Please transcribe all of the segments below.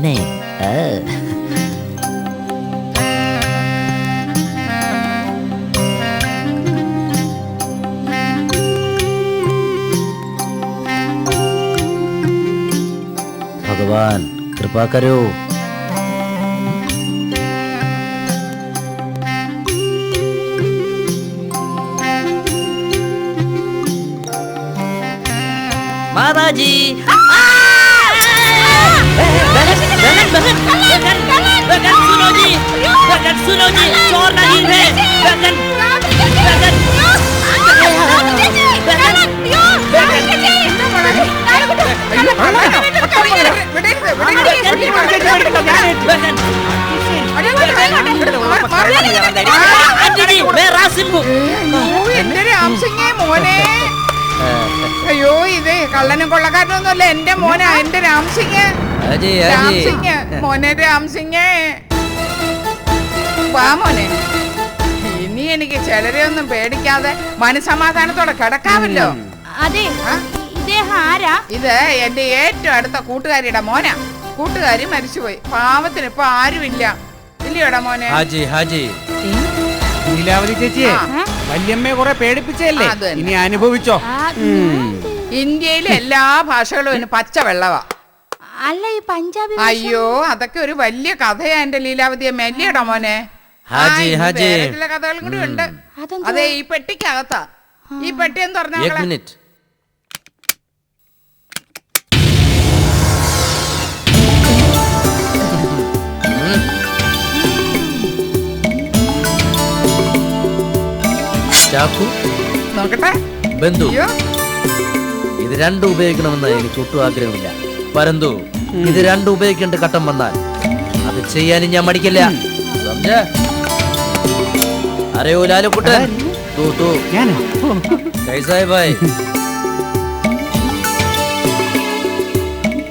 ini. Oh. ભગવાન કૃપા કર્યો മോനെ ആ. ഭഗവാൻ കൃപ കരോ മാതാജി എന്റെ bahkan bahkan അയ്യോ ഇത് കള്ളനും കൊള്ളക്കാരനൊന്നുമല്ല എന്റെ മോനാ എന്റെ രാംസിംഗ് അജി അജി രാംസിംഗ് മോനെ വാ മോനെ. ഇനി എനിക്ക് ചിലരെ ഒന്നും പേടിക്കാതെ മനസമാധാനത്തോടെ കിടക്കാമല്ലോ. അതെ ആ? ഇദ്ദേഹം ആരാ? ഇത് എന്റെ ഏറ്റവും അടുത്ത കൂട്ടുകാരിയുടെ മോനാ. കൂട്ടുകാരി മരിച്ചുപോയി. പാവത്തിന് ഇപ്പൊ ആരുമില്ല. ഇല്ലയോടാ മോനെ? ഹാജി ഹാജി. ലീലാവതി ചേച്ചിയെ ആ. വല്യമ്മയെ കുറെ പേടിപ്പിച്ചല്ലേ അത് തന്നെ. ഇനി അനുഭവിച്ചോ? ആ, ഉം. ഇന്ത്യയിലെ എല്ലാ ഭാഷകളും ഇന്ന് പച്ച വെള്ളവാ അല്ല ഈ പഞ്ചാബി ഭാഷ- അയ്യോ അതൊക്കെ ഒരു വലിയ കഥയാ എന്റെ ലീലാവതിയെ മെല്ലിയടാ മോനെ ഹാജി, ആ, ഇനി ഹാജി. വേറെ ചില കഥകളും കൂടി ഉണ്ട് അതെന്തുവാ? അതെ ഈ പെട്ടിക്കകത്താ ഈ പെട്ടി എന്ന് एक പറഞ്ഞാൽ मिनट ചാക്കു നോക്കട്ടെ ബന്ധു അയ്യോ ഇത് രണ്ടും ഉപയോഗിക്കണമെന്ന് എനിക്ക് ഒട്ടും ആഗ്രഹമില്ല പരന്തു ഇത് രണ്ടും ഉപയോഗിക്കേണ്ട ഘട്ടം വന്നാൽ അത് ചെയ്യാനും ഞാൻ മടിക്കില്ല. അറിയോ ലാലുക്കുട്ടൻ. ഞാനോ? ഭായ്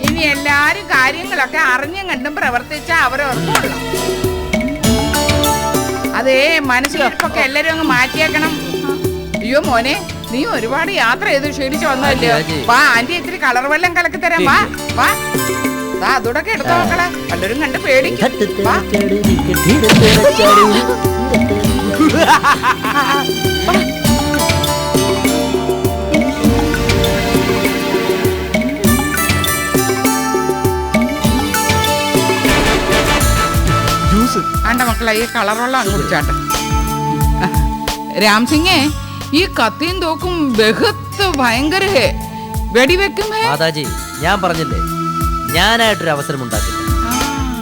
ഇനി എല്ലാരും കാര്യങ്ങളൊക്കെ അറിഞ്ഞും കണ്ടും പ്രവർത്തിച്ച അവരവർക്കുള്ളൂ അതേ മനസ്സിലൊക്കെ എല്ലാരും അങ്ങ് മാറ്റിയേക്കണം. അയ്യോ മോനെ. നീ ഒരുപാട് യാത്ര ചെയ്ത് ക്ഷീണിച്ചു വന്നല്ലോ. വാ ആന്റി ഇത്തിരി കളർ വെള്ളം കലക്കി തരാം. വാ വാ. ദാ അതോടൊക്കെ എടുത്തു നോക്കളെ പലരും കണ്ട് പേടിക്കും. വാ. ജ്യൂസ്. ആണ്ട മക്കളെ ഈ കളർ വെള്ളം അങ്ങ് കുടിച്ചാട്ടെ. രാംസിംഗേ ഈ കത്തിയും തോക്കും ബഹത്ത് ഭയങ്കര ഹേ. വെടിവെക്കും ഹേ. മാതാജി ഞാൻ പറഞ്ഞില്ലേ? ഞാനായിട്ടൊരു അവസരം ഉണ്ടാക്കില്ല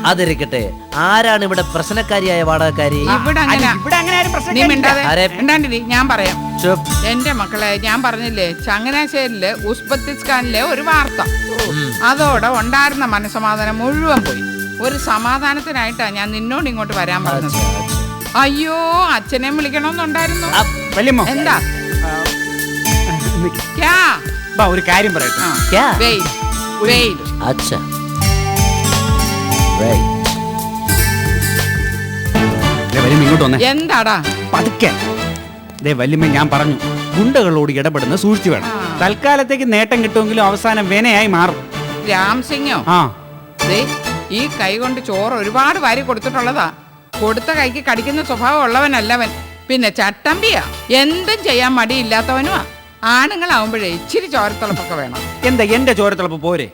അതിരിക്കട്ടെ ആരാണ് ഇവിടെ പ്രശ്നക്കാരിയായ വാടകക്കാരി? ഇവിടെ അങ്ങനെ ഇവിടെ അങ്ങനെ ആരും നീ മിണ്ടാതെ ആരെ? മിണ്ടാണ്ടിരി ഞാൻ പറയാം. ചുപ്പ്. എന്റെ മക്കളെ ഞാൻ പറഞ്ഞില്ലേ ചങ്ങനാശ്ശേരിയിലെ ഉസ്ബെക്കിസ്ഥാനിലെ ഒരു വാർത്ത. അതോടെ ഉണ്ടായിരുന്ന മനസമാധാനം മുഴുവൻ പോയി. ഒരു സമാധാനത്തിനായിട്ടാ ഞാൻ നിന്നോട് ഇങ്ങോട്ട് വരാൻ പറഞ്ഞത്. അയ്യോ അച്ഛനെയും വിളിക്കണമെന്നുണ്ടായിരുന്നു. വല്യമ്മ. എന്താ? നിക്ക്. ക്യാ? ബാ ഒരു കാര്യം പറയട്ടെ. ആ. ക്യാ? വെയിറ്റ് വെയിറ്റ് അച്ഛാ. Right. ദേ വല്യമ്മ ഇങ്ങോട്ട് വന്നേ. എന്താടാ? പതുക്കെ. ദേ വല്യമ്മ ഞാൻ പറഞ്ഞു. ഗുണ്ടകളോട് ഇടപെടുന്ന സൂക്ഷിച്ചു വേണം. ആ. തൽക്കാലത്തേക്ക് നേട്ടം കിട്ടുമെങ്കിലും അവസാനം വിനയായി മാറും. രാം സിംഗോ? ആ. ദേ ഈ കൈ കൊണ്ട് ചോറ് ഒരുപാട് വാരി കൊടുത്തിട്ടുള്ളതാ. കൊടുത്ത കൈക്ക് കടിക്കുന്ന സ്വഭാവം ഉള്ളവനല്ലവൻ. പിന്നെ ചട്ടമ്പിയാ. എന്തും ചെയ്യാൻ മടിയില്ലാത്തവനുമാ ആണുങ്ങളാവുമ്പോഴേ ഇച്ചിരി ചോരത്തിളപ്പൊക്കെ വേണം. എന്താ എന്റെ ചോരത്തിളപ്പ്? പോരെ.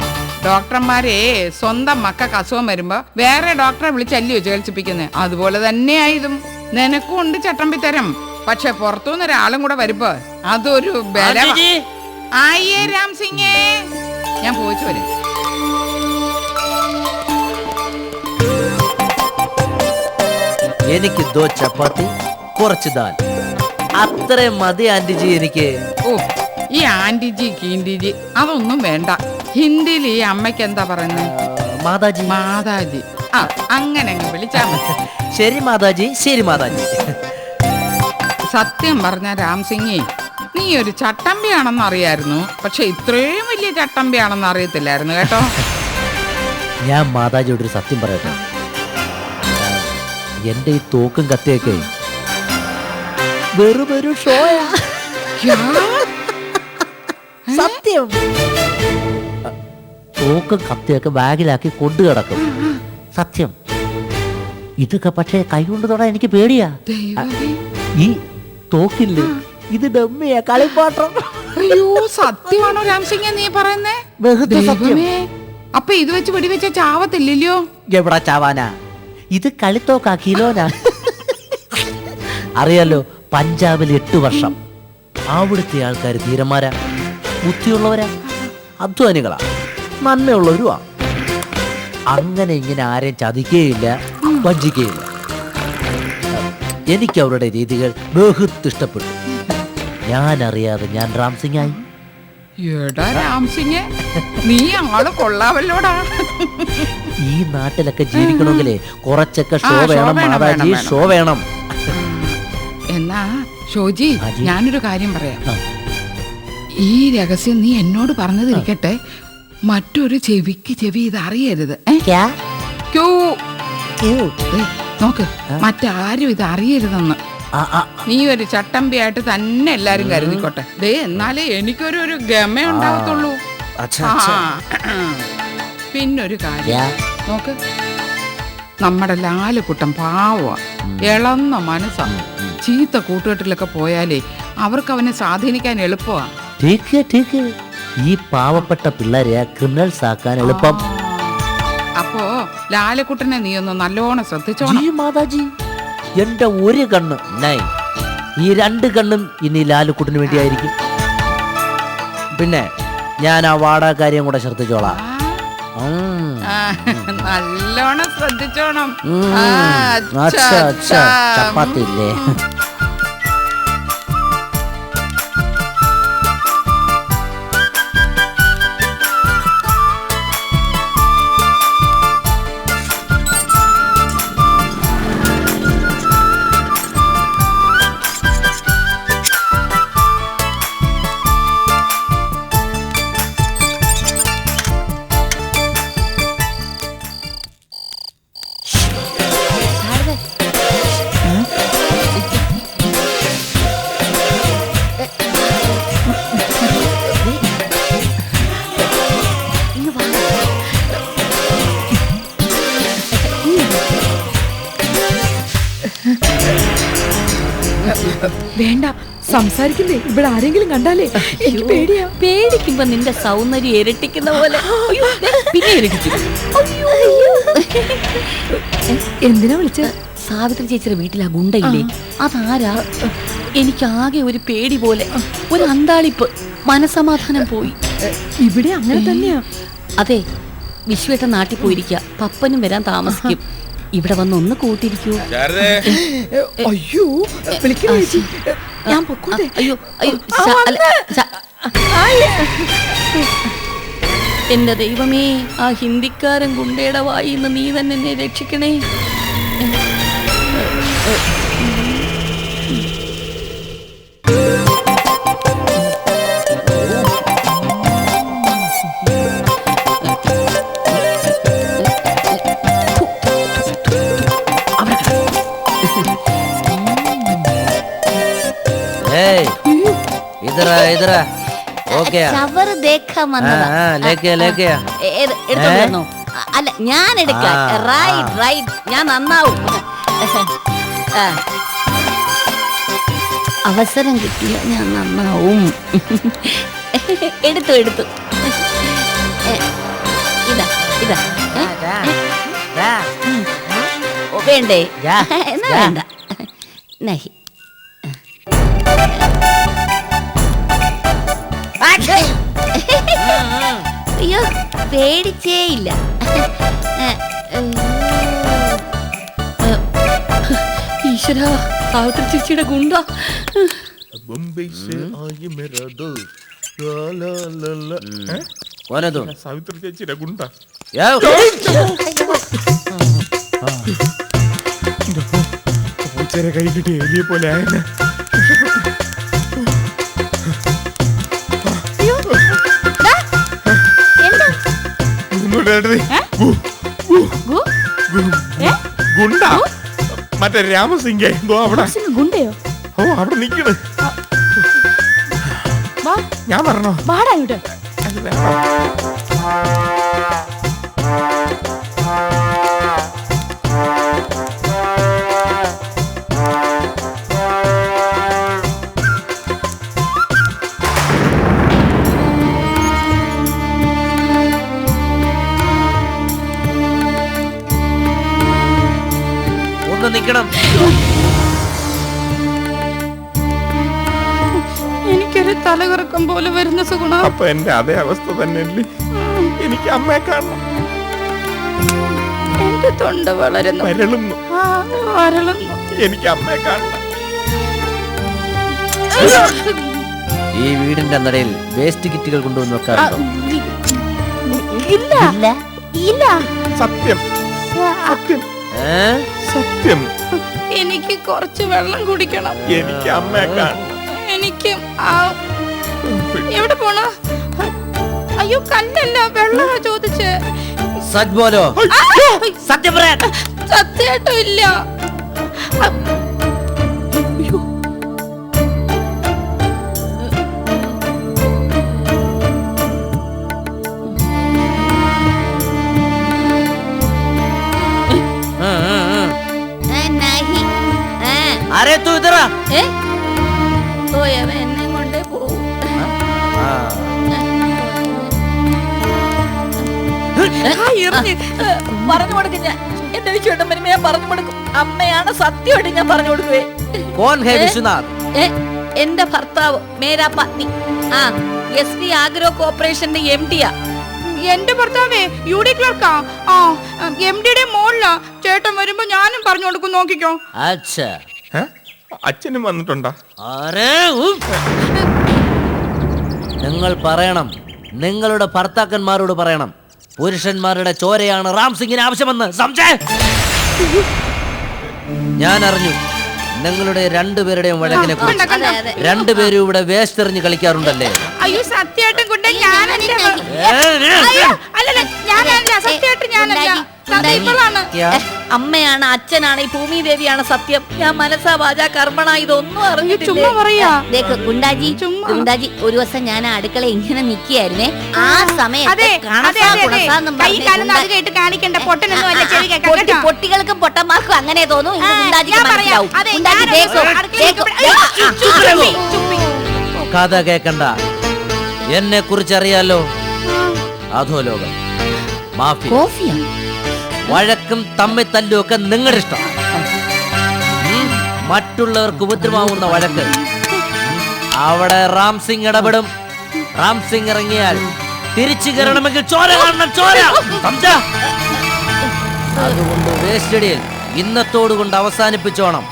ഡോക്ടർമാരെ സ്വന്തം മക്കൾക്ക് അസുഖം വരുമ്പോ വേറെ ഡോക്ടറെ വിളിച്ചല്ലയോ ചികിത്സിപ്പിക്കുന്നത് അതുപോലെ തന്നെയായതും. നിനക്കും ഉണ്ട് ചട്ടമ്പി തരം. പക്ഷെ പുറത്തുനിന്ന് ഒരാളും കൂടെ വരുമ്പോ അതൊരു ബല ആയേ രാം സിംഗേ. ഞാൻ പോയിച്ചു വരും. എനിക്ക് ദോ ചപ്പാത്തി കുറച്ച് ദാൽ അത്രയും മതി ആന്റിജി എനിക്ക്. ഓ ഈ ആന്റിജി കീന്റിജി അതൊന്നും വേണ്ട. ഹിന്ദിയിൽ ഈ അമ്മയ്ക്ക് എന്താ പറയുന്നത്? മാതാജി. മാതാജി. ആ അങ്ങനെ അങ്ങ് വിളിച്ചാ മതി. ശരി മാതാജി ശരി മാതാജി. സത്യം പറഞ്ഞ രാംസിംഗി നീ ഒരു ചട്ടമ്പിയാണെന്ന് അറിയായിരുന്നു. പക്ഷെ ഇത്രയും വലിയ ചട്ടമ്പിയാണെന്ന് അറിയത്തില്ലായിരുന്നു കേട്ടോ. ഞാൻ മാതാജിയോട് ഒരു സത്യം പറയട്ടെ? എന്റെ ഈ തോക്കും കത്തിയൊക്കെ വെറുമൊരു ഷോയാ? സത്യം. തോക്കും കത്തിയൊക്കെ ബാഗിലാക്കി കൊണ്ടു കിടക്കും സത്യം. ഇതൊക്കെ പക്ഷേ കൈകൊണ്ട് തൊടാൻ എനിക്ക് പേടിയാ. ദൈവമേ. ഈ തോക്കില്ലേ ഇത് ഡമ്മിയാ കളിപ്പാട്ടം. അയ്യോ സത്യമാണോ രാംസിംഗ നീ പറയുന്നേ? ബഹുത്തെ സത്യം. ദൈവമേ. അപ്പൊ ഇത് വെച്ച് വെടിവെച്ച ചാവത്തില്ലല്ലോ? എവിടാ ചാവാനാ? ഇത് കളിത്തോക്കാ കിലോനാ. അറിയാലോ പഞ്ചാബിൽ എട്ട് വർഷം. അവിടുത്തെ ആൾക്കാർ ധീരന്മാരാ. ബുദ്ധിയുള്ളവരാ. അധ്വാനികളാ. നന്മയുള്ളവരുമാ അങ്ങനെ ഇങ്ങനെ ആരെയും ചതിക്കുകയില്ല വഞ്ചിക്കുകയില്ല എനിക്ക് അവരുടെ രീതികൾ ബഹുത്ത് ഇഷ്ടപ്പെട്ടു. ഞാൻ അറിയാതെ ഞാൻ റാം സിംഗ് ആയി എടാ നീ ആൾ കൊള്ളാവല്ലോടാ. ഈ നാട്ടിലൊക്കെ ജീവിക്കണമെങ്കിലേ കുറച്ചൊക്കെ ഷോ മാതാജി വേണം, ഷോ വേണം. എന്നാ ഷോജി. ഞാനൊരു കാര്യം പറയാം ആ. ഈ രഹസ്യം നീ എന്നോട് പറഞ്ഞതിരിക്കട്ടെ മറ്റൊരു ചെവിക്ക് ചെവി ഇത് അറിയരുത് ഏ? ക്യാ? ക്യൂ. ക്യൂ. ദേ, നോക്ക് മറ്റാരും ഇത് അറിയരുതെന്ന് ആ, ആ, നീ ഒരു ചട്ടമ്പിയായിട്ട് തന്നെ എല്ലാരും കരുതിക്കോട്ടെ ദേ എന്നാലേ എനിക്കൊരു ഒരു ഗമ ഉണ്ടാവത്തുള്ളൂ അച്ഛാ, ആ. പിന്നൊരു കാര്യം ക്യാ? നോക്ക് നമ്മുടെ ലാലുക്കുട്ടൻ പാവമാണ് ഇളന്ന മനസ്സാണ് ചീത്ത കൂട്ടുകെട്ടിലൊക്കെ പോയാലേ അവർക്ക് അവനെ സ്വാധീനിക്കാൻ എളുപ്പമാണ് ഈ പാവപ്പെട്ട ക്രിമിനൽസ് ആക്കാൻ എളുപ്പം. അപ്പോ ലാലക്കുട്ടനെ നീ ഒന്ന് നല്ലോണം ശ്രദ്ധിച്ചോ മാതാജി എന്റെ ഒരു കണ്ണ് ഈ രണ്ട് കണ്ണും ഇനി ലാലുക്കുട്ടിന് വേണ്ടിയായിരിക്കും. പിന്നെ ഞാൻ ആ വാടകാര്യം കൂടെ ശ്രദ്ധിച്ചോളാം. നല്ലോണം ശ്രദ്ധിച്ചോണം. ചപ്പാത്തി ഇല്ലേ സംസാരിക്കുന്നേ ഇവിടെ ആരെങ്കിലും കണ്ടാലേ എനിക്ക് പേടിയാ. പേടിക്കുമ്പോ നിന്റെ സൗന്ദര്യം ഇരട്ടിക്കുന്ന പോലെ. അയ്യോ, ദേ, പിന്നെ എന്തിനാ വിളിച്ച? സാവിത്രി ചേച്ചിയുടെ വീട്ടിലാ ഗുണ്ടയില്ലേ? അതാരാ? എനിക്കാകെ ഒരു പേടി പോലെ. ഒരു അന്താളിപ്പ്. മനസമാധാനം പോയി. ഇവിടെ അങ്ങനെ തന്നെയാ. അതെ വിശ്വേട്ട നാട്ടിൽ പോയിരിക്കുക പപ്പനും വരാൻ താമസിക്കും. ഇവിടെ വന്ന് ഒന്ന് കൂട്ടിരിക്കൂ അയ്യോ ചേച്ചി? ഞാൻ പൊക്കോട്ടെ അയ്യോ അയ്യോ ശ- അല്ല, എന്റെ ദൈവമേ ആ ഹിന്ദിക്കാരൻ ഗുണ്ടയുടെ വായിന്ന് നീ തന്നെ എന്നെ രക്ഷിക്കണേ. ഓക്കെ ചവറ് ദേക്കാൻ വന്നതാ ആ, ആ, ലേക്കയാ, ലേക്കയാ. ഏ- ഏത് എടുത്തോണ്ട് ഏ? വന്നോ? അ- അല്ല ഞാൻ എടുക്കാം ആ, റൈറ്റ്. റൈറ്റ് ഞാൻ നന്നാവും ആ. അവസരം കിട്ടിയ ഞാൻ നന്നാവും എടുത്തു എടുത്തു ഏ, ഇതാ ഇതാ ഏ? ഓ, വേണ്ടേ എന്നാ. വേണ്ട നഹി അയ്യോ പേടിച്ചേ ഇല്ല ഈശ്വര സാവിത്രി ചേച്ചിയുടെ ഗുണ്ട സാവിത്രി ചേച്ചിയുടെ ഗുണ്ട കൈ കിട്ടിയ എലിയെ പോലെ ആയെന്നെ ഗു, ഗുണ്ട? മറ്റേ രാമസിംഗ് എന്തോ അവിടെ ഗുണ്ടയോ? ഓ അവിടെ നിക്കണ്. വാ. ഞാൻ പറഞ്ഞോ? വാടാ ഇങ്ങോട്ട്. നിക്കണം എനിക്കൊരു തലകറക്കം പോലെ വരുന്ന സുഗുണ. അപ്പൊ എന്റെ അതേ അവസ്ഥ തന്നെയല്ലേ? എനിക്ക് അമ്മയെ കാണണം. എന്റെ തൊണ്ട വളരുന്നു. വരളുന്നു ആ, വരളുന്നു എനിക്ക് അമ്മയെ കാണണം. ഈ വീടിന്റെ നടയിൽ വേസ്റ്റ് കിറ്റുകൾ കൊണ്ടുവന്ന് വെക്കാറുണ്ടോ? ഇല്ല. ഇല്ല. സത്യം. സത്യം. ഏ? സത്യം. എനിക്ക് കുറച്ച് വെള്ളം കുടിക്കണം. എനിക്ക് അമ്മയെ കാണണം. എനിക്ക് എവിടെ പോണ? അയ്യോ കല്ലല്ല വെള്ളമാ ചോദിച്ച്. സത്യം പറയാൻ. സത്യമായിട്ടും ഇല്ല. തുതറ ഏ? ഓ അവൻ എന്നെ കൊണ്ടേ പോവും. പറഞ്ഞു കൊടുക്കും ഞാൻ. എന്റെ വിശ്വട്ടം വരുമ്പോ ഞാൻ പറഞ്ഞു കൊടുക്കും. അമ്മയാണ് സത്യമായിട്ട് ഞാൻ പറഞ്ഞു കൊടുക്കുവേ. കോൺ ഹേ വിശ്വനാഥ്. ഏ? എന്റെ ഭർത്താവ് മേരാ പത്നി. ആ എസ് ഡി ആഗ്രോ കോർപ്പറേഷന്റെ എം ഡിയാ. എന്റെ ഭർത്താവേ യു ഡി ക്ലർക്കാ? ആ എം ഡിയുടെ മോളിലാ. ചേട്ടൻ വരുമ്പോ ഞാനും പറഞ്ഞു കൊടുക്കും നോക്കിക്കോ. അച്ഛാ. അച്ഛനും വന്നിട്ടുണ്ടോ. നിങ്ങൾ പറയണം. നിങ്ങളുടെ ഭർത്താക്കന്മാരോട് പറയണം. പുരുഷന്മാരുടെ ചോരയാണ് റാം സിംഗിന് ആവശ്യമെന്ന്. സംശയം? ഞാൻ അറിഞ്ഞു നിങ്ങളുടെ രണ്ടുപേരുടെയും വഴക്കിനെ കുറിച്ച്. രണ്ടുപേരും ഇവിടെ വേസ്റ്റ് എറിഞ്ഞ് കളിക്കാറുണ്ടല്ലേ? അയ്യോ സത്യമായിട്ടും കൊണ്ട് ഞാനല്ല? അല്ലല്ല ഞാനല്ല. സത്യമായിട്ട് ഞാനല്ല? അമ്മയാണ് അച്ഛനാണ് ഈ ഭൂമി ദേവിയാണ് സത്യം. ഞാൻ മനസ്സാ വാച കർമ്മണ ഇതൊന്നും ചുമ്മാ അറിഞ്ഞിട്ടില്ല? പറയാ. കുണ്ടാജി ഗുണ്ടാജി ചുമ്മാ. ഗുണ്ടാജി ഒരു ദിവസം ഞാൻ അടുക്കള ഇങ്ങനെ നിൽക്കുകയായിരുന്നേ. ആ സമയത്ത് പൊട്ടികൾക്കും പൊട്ടന്മാർക്കും അങ്ങനെ തോന്നും. കഥ കേക്കണ്ട. എന്നെ കുറിച്ചറിയാലോ അധോലോകം. മാഫിയ. കോഫിയാ? വഴക്കും തമ്മിൽ തല്ലും ഒക്കെ നിങ്ങളുടെ ഇഷ്ടം മറ്റുള്ളവർക്ക് ഉപദ്രവമാവുന്ന വഴക്ക്. അവിടെ റാം സിംഗ് ഇടപെടും. റാം സിംഗ് ഇറങ്ങിയാൽ തിരിച്ചു കയറണമെങ്കിൽ ചോര കാണണം ചോര? അതുകൊണ്ട് വേസ്റ്റഡിയിൽ ഇന്നത്തോട് കൊണ്ട് അവസാനിപ്പിച്ചോണം.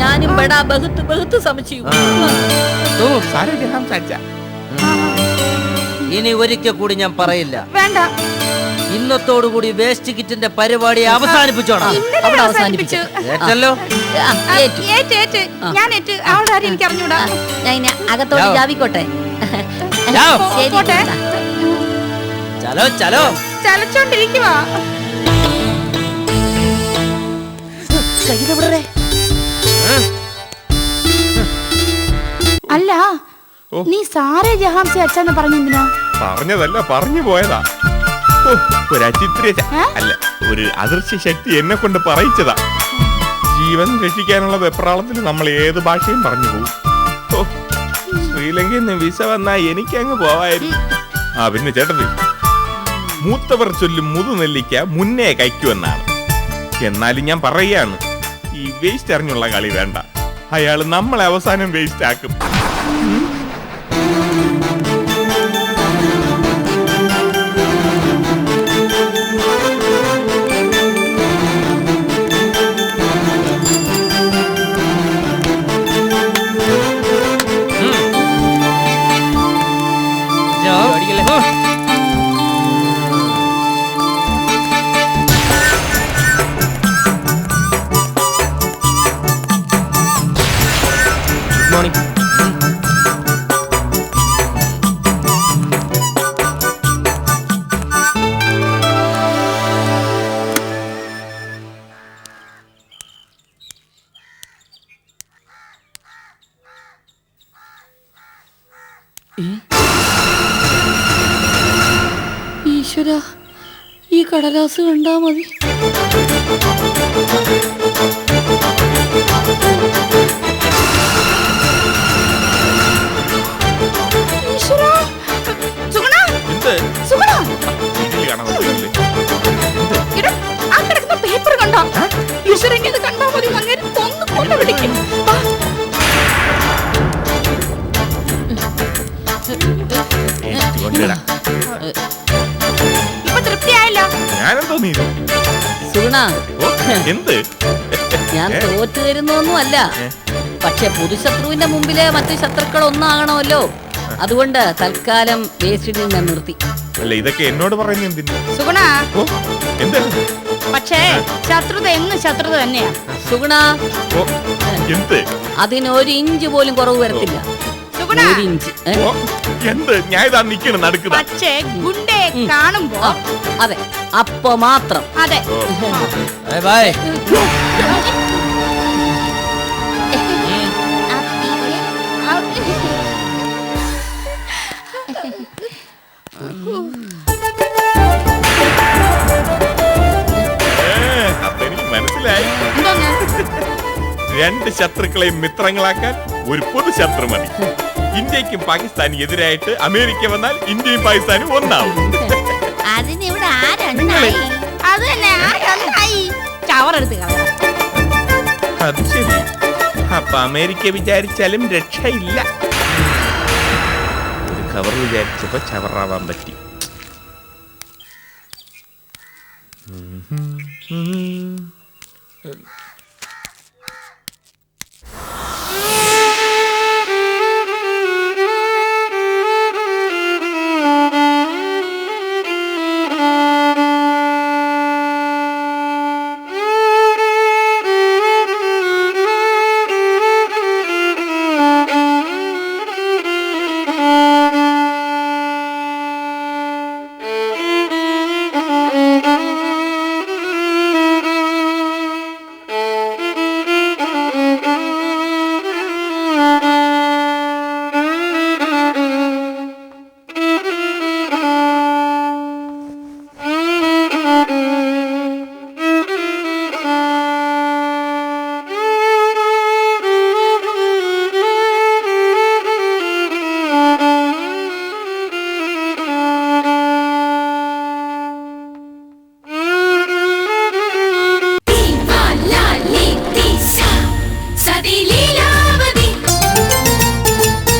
ഞാനും ബഹുത്ത് ബഹുത്ത് സംശയം ഇനി ഒരിക്കൽ കൂടി ഞാൻ പറയില്ല. വേണ്ട. ഇന്നത്തോടുകൂടി വേസ്റ്റ് കിറ്റിന്റെ പരിപാടി അവസാനിപ്പിച്ചോണം. അവിടെ അവസാനിപ്പിച്ചു. ഏറ്റല്ലോ ഏറ്റു. ഏറ്റ് ഞാൻ ഏറ്റ്. അവളുടെ കാര്യം എനിക്ക് അറിഞ്ഞൂടാ. ഞാൻ ഇനി അകത്തോട്ട് ജാവോ. ജാവിക്കോട്ടെ. ജാവോ. ശരി പോട്ടെ. ഗുണ്ട. ചലോ ചലോ. ചലച്ചോണ്ടിരിക്കുവാ. അല്ല. നീ സാറേ ജഹാംസെ അച്ഛന്ന് പറഞ്ഞെന്തിനാ? പറഞ്ഞതല്ല പറഞ്ഞു പോയതാ. ഒരു അചിത്രിയ അല്ല ഒരു അദൃശ്യ ശക്തി എന്നെ കൊണ്ട് പറയിച്ചതാ. ജീവൻ രക്ഷിക്കാനുള്ള വെപ്രാളത്തിൽ നമ്മൾ ഏത് ഭാഷയും പറഞ്ഞു പോകും. ശ്രീലങ്കയിൽ നിന്ന് വിസ വന്നാ എനിക്ക് എനിക്കങ്ങ് പോവായിരുന്നു. ആ പിന്നെ ചേട്ടത്തി മൂത്തവർ ചൊല്ലും മുതുനെല്ലിക്ക മുന്നേ കഴിക്കുമെന്നാണ് എന്നാലും ഞാൻ പറയുകയാണ് ഈ വേസ്റ്റ് അറിഞ്ഞുള്ള കളി വേണ്ട. അയാൾ നമ്മളെ അവസാനം വേസ്റ്റ് ആക്കും. കടലാസ് കണ്ടാ മതി. എന്ത്? ഞാൻ തോറ്റു തരുന്നൊന്നുമല്ല. പക്ഷെ പുതുശത്രുവിന്റെ മുമ്പിലെ മറ്റു ശത്രുക്കൾ ഒന്നാകണമല്ലോ. അതുകൊണ്ട് തൽക്കാലം വേസ്റ്റിൽ ഞാൻ നിർത്തി. അല്ല ഇതൊക്കെ എന്നോട് പറയുന്ന എന്തിനാ? സുഗുണ. ഓ എന്താ? പക്ഷേ ശത്രുത എന്നും ശത്രുത തന്നെയാ. സുഗുണ. ഓ എന്ത്? അതിന് ഒരു ഇഞ്ച് പോലും കുറവ് വരത്തില്ല. സുഗുണ ഒരു ഇഞ്ച് ഏ? ഓ എന്ത്? ഞാൻ ഇതാ നിക്കണ് നടുക്കുന്ന പക്ഷേ ഗുണ്ടയെ കാണുമ്പോ ആ, അതെ. അപ്പൊ മാത്രം. അതെ. അപ്പൊ എനിക്ക് മനസ്സിലായി. എന്തോന്ന് രണ്ട് ശത്രുക്കളെയും മിത്രങ്ങളാക്കാൻ ഒരു പൊതു ശത്രു മതി. ഇന്ത്യക്കും പാകിസ്ഥാനും എതിരായിട്ട് അമേരിക്ക വന്നാൽ ഇന്ത്യയും പാകിസ്ഥാനും ഒന്നാവും. അതിനിവിടെ ആരെണ്ണായി? അത് തന്നെ ആരെണ്ണായി? ചവറെടുത്ത് കളയാം. അത് ശരി. അപ്പൊ അമേരിക്ക വിചാരിച്ചാലും രക്ഷയില്ല. ഒരു കവർ വിചാരിച്ചപ്പോ ചവറാവാൻ പറ്റി.